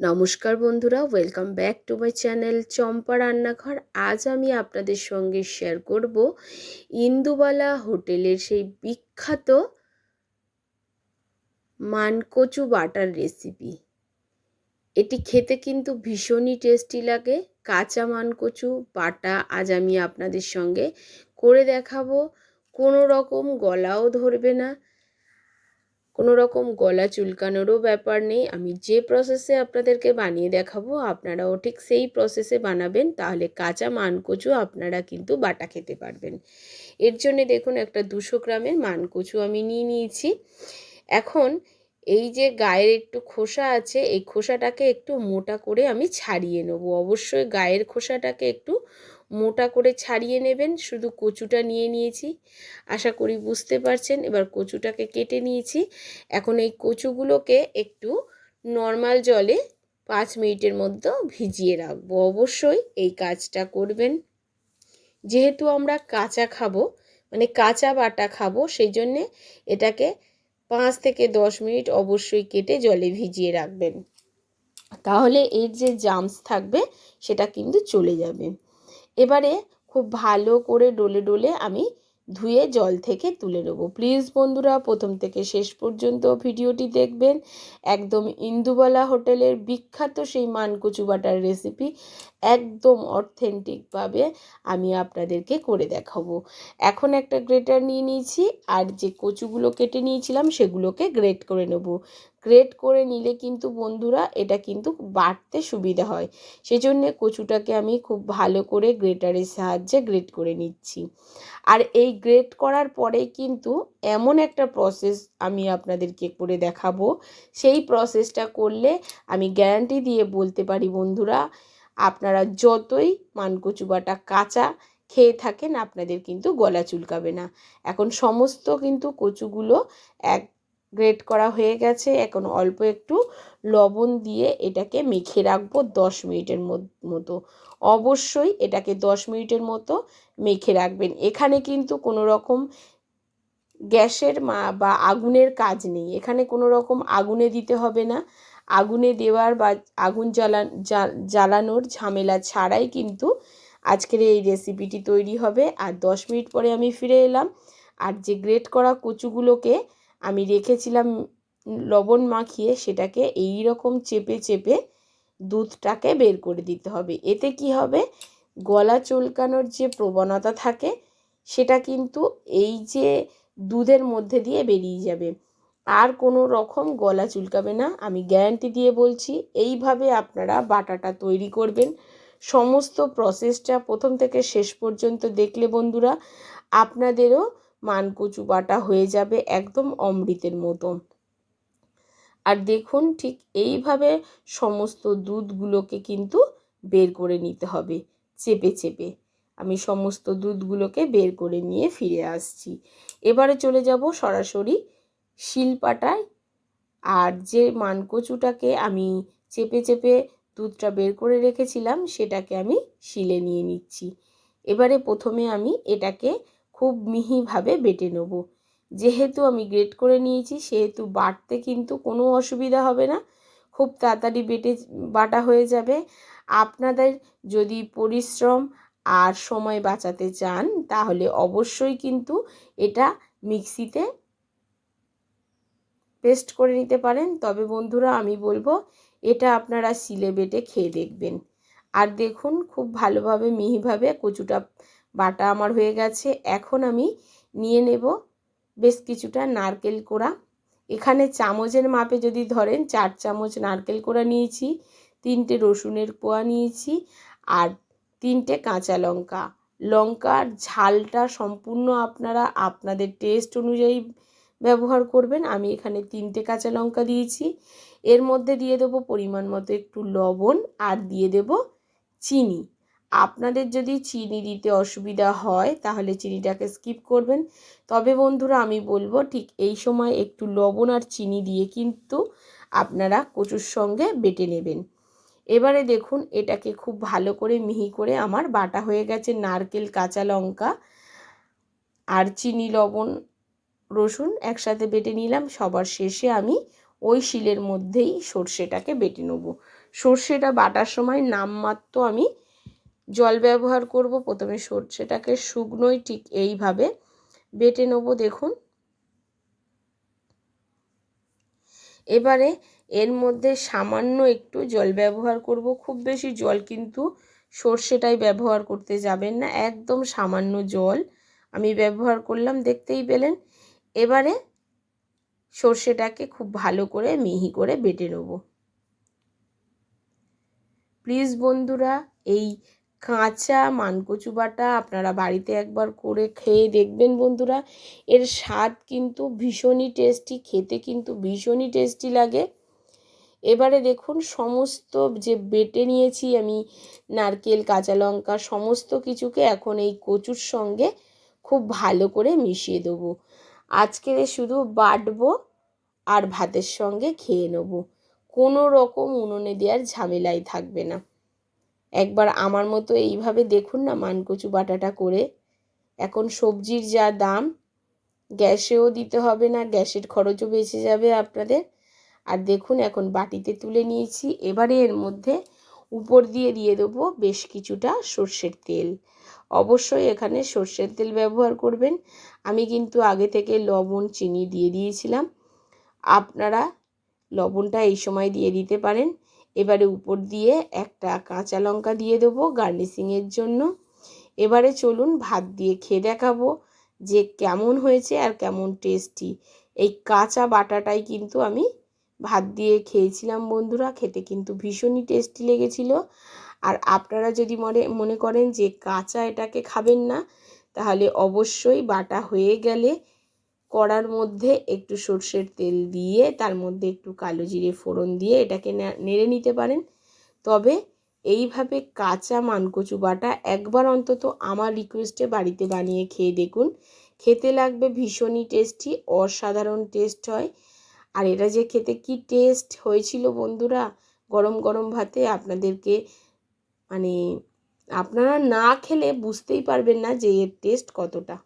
নমস্কার বন্ধুরা welcome back to my channel Champa Rannaghar. আজ আমি আপনাদের সঙ্গে শেয়ার করব ইন্দুবালা হোটেলের সেই বিখ্যাত মানকচু বাটার রেসিপি এটি খেতে কিন্তু ভীষণই টেস্টি লাগে, কাঁচা মানকচু বাটা আজ আমি আপনাদের সঙ্গে করে দেখাবো। কোনো রকম গলাও ধরবে না কোনো রকম গলা চুলকানোরও ব্যাপার নেই। আমি যে প্রসেসে আপনাদেরকে বানিয়ে দেখাবো, আপনারাও ঠিক সেই প্রসেসে বানাবেন। তাহলে কাঁচা মানকচু আপনারা কিন্তু বাটা খেতে পারবেন। এর জন্যে দেখুন, একটা দুশো গ্রামের মানকচু আমি নিয়ে নিয়েছি। এখন এই যে গায়ের একটু খোসা আছে, এই খোসাটাকে একটু মোটা করে আমি ছাড়িয়ে নেব। অবশ্যই গায়ের খোসাটাকে একটু মোটা করে ছাড়িয়ে নেবেন, শুধু কচুটা নিয়ে নিয়েছি। আশা করি বুঝতে পারছেন, এবার কচুটাকে কেটে নিয়েছি। এখন এই কচুগুলোকে একটু নর্মাল জলে পাঁচ মিনিটের মধ্যে ভিজিয়ে রাখব। অবশ্যই এই কাজটা করবেন। যেহেতু আমরা কাঁচা খাব মানে কাঁচা বাটা খাব, সেই জন্যে এটাকে পাঁচ থেকে দশ মিনিট অবশ্যই কেটে জলে ভিজিয়ে রাখবেন। তাহলে এর যে জামস থাকবে, সেটা কিন্তু চলে যাবে। এবারে খুব ভালো করে ডলে ডলে আমি ধুয়ে জল থেকে তুলে নেব। প্লিজ বন্ধুরা, প্রথম থেকে শেষ পর্যন্ত ভিডিওটি দেখবেন। একদম ইন্দুবালা হোটেলের বিখ্যাত সেই মানকুচু বাটার রেসিপি। একদম অথেন্টিকভাবে আমি আপনাদেরকে করে দেখাবো। এখন একটা গ্রেটার নিয়ে নিয়েছি আর যে কচুগুলো কেটে নিয়েছিলাম সেগুলোকে গ্রেট করে নেব। গ্রেট করে নিলে কিন্তু বন্ধুরা এটা কিন্তু বাটতে সুবিধা হয়। সেজন্যে কচুটাকে আমি খুব ভালো করে গ্রেটারের সাহায্যে গ্রেট করে নিচ্ছি। আর এই গ্রেট করার পরে কিন্তু এমন একটা প্রসেস আমি আপনাদেরকে করে দেখাবো। সেই প্রসেসটা করলে আমি গ্যারান্টি দিয়ে বলতে পারি বন্ধুরা আপনারা যতই মানকচু বাটা কাঁচা খেয়ে থাকেন, আপনাদের কিন্তু গলা চুলকাবে না। এখন সমস্ত কিন্তু কচুগুলো এক গ্রেট করা হয়ে গেছে। এখন অল্প একটু লবণ দিয়ে এটাকে মেখে রাখব দশ মিনিটের মতো অবশ্যই এটাকে দশ মিনিটের মতো মেখে রাখবেন। এখানে কিন্তু কোনো রকম গ্যাসের মা, বা আগুনের কাজ নেই। এখানে কোনো রকম আগুনে দিতে হবে না। আগুনে দেওয়ার বা আগুন জ্বালা জ্বালানোর ঝামেলা ছাড়াই কিন্তু আজকের এই রেসিপিটি তৈরি হবে। আর দশ মিনিট পরে আমি ফিরে এলাম। আর যে গ্রেট করা কচুগুলোকে আমি রেখেছিলাম লবণ মাখিয়ে, সেটাকে এই রকম চেপে চেপে দুধটাকে বের করে দিতে হবে। এতে কি হবে? গলা চুলকানোর যে প্রবণতা থাকে, সেটা কিন্তু এই যে দুধের মধ্যে দিয়ে বেরিয়ে যাবে। আর কোনো রকম গলা চুলকাবে না। আমি গ্যারান্টি দিয়ে বলছি, এইভাবে আপনারা বাটাটা তৈরি করবেন। সমস্ত প্রসেসটা প্রথম থেকে শেষ পর্যন্ত দেখলে বন্ধুরা, আপনাদেরও মানকচু বাটা হয়ে যাবে একদম অমৃতের মতো আর দেখুন, ঠিক এইভাবে সমস্ত দুধগুলোকে কিন্তু বের করে নিতে হবে, চেপে চেপে। আমি সমস্ত দুধগুলোকে বের করে নিয়ে ফিরে আসছি। এবারে চলে যাব সরাসরি শিলপাটায় আর যে মানকচুটাকে আমি চেপে চেপে দুধটা বের করে রেখেছিলাম, সেটাকে আমি শিলে নিয়ে নিচ্ছি। এবারে প্রথমে আমি এটাকে খুব মিহিভাবে বেটে নেব। যেহেতু আমি গ্রেট করে নিয়েছি, সেহেতু বাটতে কিন্তু কোনো অসুবিধা হবে না। খুব তাড়াতাড়ি বেটে বাটা হয়ে যাবে। আপনাদের যদি পরিশ্রম আর সময় বাঁচাতে চান, তাহলে অবশ্যই কিন্তু এটা মিক্সিতে পেস্ট করে নিতে পারেন। তবে বন্ধুরা, আমি বলব, এটা আপনারা সিলে বেটে খেয়ে দেখবেন। আর দেখুন, খুব ভালোভাবে, মিহিভাবে কচুটা, বাটা আমার হয়ে গেছে। এখন আমি নিয়ে নেব বেশ কিছুটা নারকেল কোড়া। এখানে চামচের মাপে যদি ধরেন, চার চামচ নারকেল কোড়া নিয়েছি, তিনটে রসুনের কোয়া নিয়েছি, আর তিনটে কাঁচা লঙ্কা। লঙ্কার ঝালটা সম্পূর্ণ আপনারা, আপনাদের টেস্ট অনুযায়ী ব্যবহার করবেন। আমি এখানে তিনটে কাঁচা লঙ্কা দিয়েছি। এর মধ্যে দিয়ে দেবো পরিমাণ মতো একটু লবণ আর দিয়ে দেব চিনি। আপনাদের যদি চিনি দিতে অসুবিধা হয়, তাহলে চিনিটাকে স্কিপ করবেন। তবে বন্ধুরা, আমি বলব ঠিক এই সময় একটু লবণ আর চিনি দিয়ে কিন্তু আপনারা কচুর সঙ্গে বেটে নেবেন। এবারে দেখুন, এটাকে খুব ভালো করে মিহি করে আমার বাটা হয়ে গেছে নারকেল, কাঁচা লঙ্কা আর চিনি, লবণ রসুন একসাথে বেটে নিলাম। সবার শেষে আমি ওই শিলের মধ্যেই সর্ষেটাকে বেটে নেব। সর্ষেটা বাটার সময় নামমাত্র আমি জল ব্যবহার করব। প্রথমে সর্ষেটাকে শুকনোই ঠিক এইভাবে বেটে নেব, দেখুন। এবারে এর মধ্যে সামান্য একটু জল ব্যবহার করব। খুব বেশি জল কিন্তু সর্ষেটাই ব্যবহার করতে যাবেন না। একদম সামান্য জল আমি ব্যবহার করলাম। দেখতেই পেলেন এবারে সর্ষেটাকে খুব ভালো করে মিহি করে বেটে নেব। প্লিজ বন্ধুরা, এই কাঁচা মানকচু বাটা আপনারা বাড়িতে একবার করে খেয়ে দেখবেন বন্ধুরা। এর স্বাদ কিন্তু ভীষণই টেস্টি খেতে কিন্তু ভীষণই টেস্টি লাগে। এবারে দেখুন, সমস্ত যে বেটে নিয়েছি আমি, নারকেল, কাঁচা লঙ্কা, সমস্ত কিছুকে এখন এই কচুর সঙ্গে খুব ভালো করে মিশিয়ে দেবো। আজকে শুধু বাটবো আর ভাতের সঙ্গে খেয়ে নেব, কোনো রকম উনুনে দেওয়ার ঝামেলাই থাকবে না। একবার আমার মতো এইভাবে দেখুন না মানকচু বাটাটা করে। এখন সবজির যা দাম, গ্যাসেও দিতে হবে না, গ্যাসের খরচও বেঁচে যাবে আপনাদের। আর দেখুন এখন বাটিতে তুলে নিয়েছি, এবারে এর মধ্যে উপর দিয়ে দিয়ে দেবো বেশ কিছুটা সর্ষের তেল। অবশ্যই এখানে সর্ষের তেল ব্যবহার করবেন। আমি কিন্তু আগে থেকে লবণ, চিনি দিয়ে দিয়েছিলাম। আপনারা লবণটা এই সময় দিয়ে দিতে পারেন। এবারে উপর দিয়ে একটা কাঁচা লঙ্কা দিয়ে দেবো গার্নিশিংয়ের জন্য। এবারে চলুন ভাত দিয়ে খেয়ে দেখাবো যে কেমন হয়েছে আর কেমন টেস্টি এই কাঁচা বাটাটাই কিন্তু আমি ভাত দিয়ে খেয়েছিলাম বন্ধুরা, খেতে কিন্তু ভীষণই টেস্টি লেগেছিল। আর আপনারা যদি মনে মনে করেন যে কাঁচা এটাকে খাবেন না, তাহলে অবশ্যই বাটা হয়ে গেলে কড়ার মধ্যে একটু সর্ষের তেল দিয়ে, তার মধ্যে একটু কালো জিরে ফোড়ন দিয়ে এটাকে নেড়ে নিতে পারেন। তবে এইভাবে কাঁচা মানকচু বাটা একবার অন্তত আমার রিকোয়েস্টে বাড়িতে বানিয়ে খেয়ে দেখুন। খেতে লাগবে ভীষণই টেস্টি, অসাধারণ টেস্ট হয়। আর এটা যে খেতে কি টেস্ট হয়েছিল বন্ধুরা, গরম গরম ভাতে আপনাদেরকে মানে আপনারা না খেলে বুঝতেই পারবেন না যে এর টেস্ট কতটা।